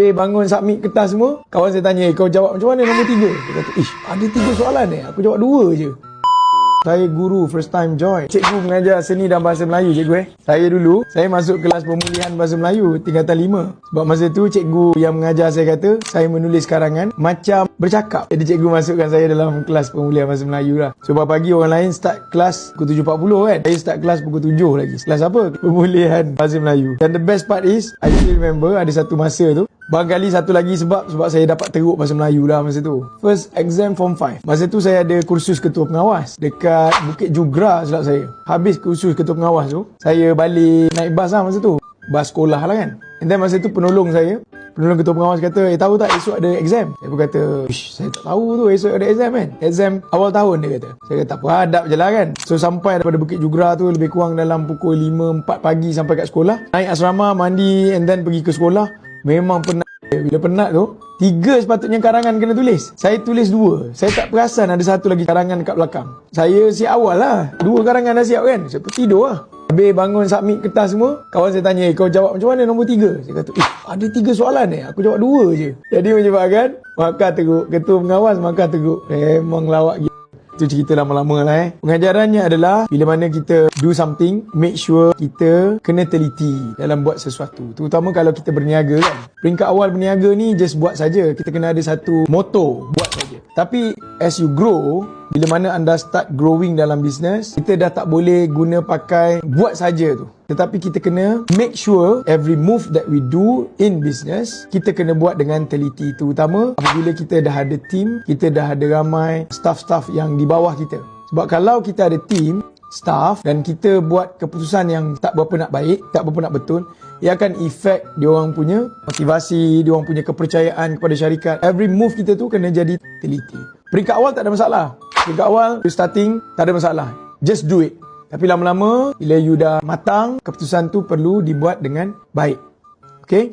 Eh bangun submit kertas semua Kawan saya tanya eh, Kau jawab macam mana nombor tiga? Dia kata Ish ada tiga soalan ni Aku jawab dua je. Saya guru first time join. Cikgu mengajar seni dan bahasa Melayu cikgu eh. Saya dulu Saya masuk kelas pemulihan bahasa Melayu Tingkatan lima. Sebab masa tu cikgu yang mengajar saya kata Saya menulis karangan Macam bercakap. Jadi cikgu masukkan saya dalam kelas pemulihan bahasa Melayu lah. Sebab pagi orang lain start kelas pukul 7.40 kan. Saya start kelas pukul 7 lagi. Kelas apa? Pemulihan bahasa Melayu. Dan the best part is I still remember ada satu masa tu Barangkali satu lagi sebab sebab saya dapat teruk bahasa Melayu lah masa tu. First exam form 5. Masa tu saya ada kursus ketua pengawas dekat Bukit Jugra silap saya. Habis kursus ketua pengawas tu, saya balik naik bas lah masa tu. Bas sekolah lah kan. And then masa tu penolong saya, penolong ketua pengawas kata, eh tahu tak esok ada exam? Saya pun kata, saya tak tahu tu esok ada exam kan. Exam awal tahun dia kata. Saya kata, apa hadap je lah kan. So sampai daripada Bukit Jugra tu lebih kurang dalam pukul 5, 4 pagi sampai kat sekolah. Naik asrama, mandi and then pergi ke sekolah. Memang penat. Bila penat tu Tiga sepatutnya karangan kena tulis. Saya tulis dua. Saya tak perasan ada satu lagi karangan kat belakang. Saya siap awal lah. Dua karangan dah siap kan? Saya pun tidur lah. Habis bangun submit kertas semua Kawan saya tanya eh, Kau jawab macam mana nombor tiga? Saya kata Eh ada tiga soalan ni Aku jawab dua je. Jadi menyebabkan Maka teruk. Ketua pengawas maka teruk. Memang lawak gila itu cerita lama-lama lah eh. Pengajarannya adalah bila mana kita do something, make sure kita kena teliti dalam buat sesuatu. Terutama kalau kita berniaga kan. Peringkat awal berniaga ni just buat saja. Kita kena ada satu moto, buat saja. Tapi as you grow, bila mana anda start growing dalam bisnes, kita dah tak boleh guna pakai buat saja tu. Tetapi kita kena make sure every move that we do in business, kita kena buat dengan teliti. Terutama apabila kita dah ada team, kita dah ada ramai staff-staff yang di bawah kita. Sebab kalau kita ada team, staff dan kita buat keputusan yang tak berapa nak baik, tak berapa nak betul, ia akan efek dia orang punya motivasi, dia orang punya kepercayaan kepada syarikat. Every move kita tu kena jadi teliti. Peringkat awal tak ada masalah. Peringkat awal, you starting, tak ada masalah. Just do it. Tapi lama-lama, bila you dah matang, keputusan tu perlu dibuat dengan baik. Okay?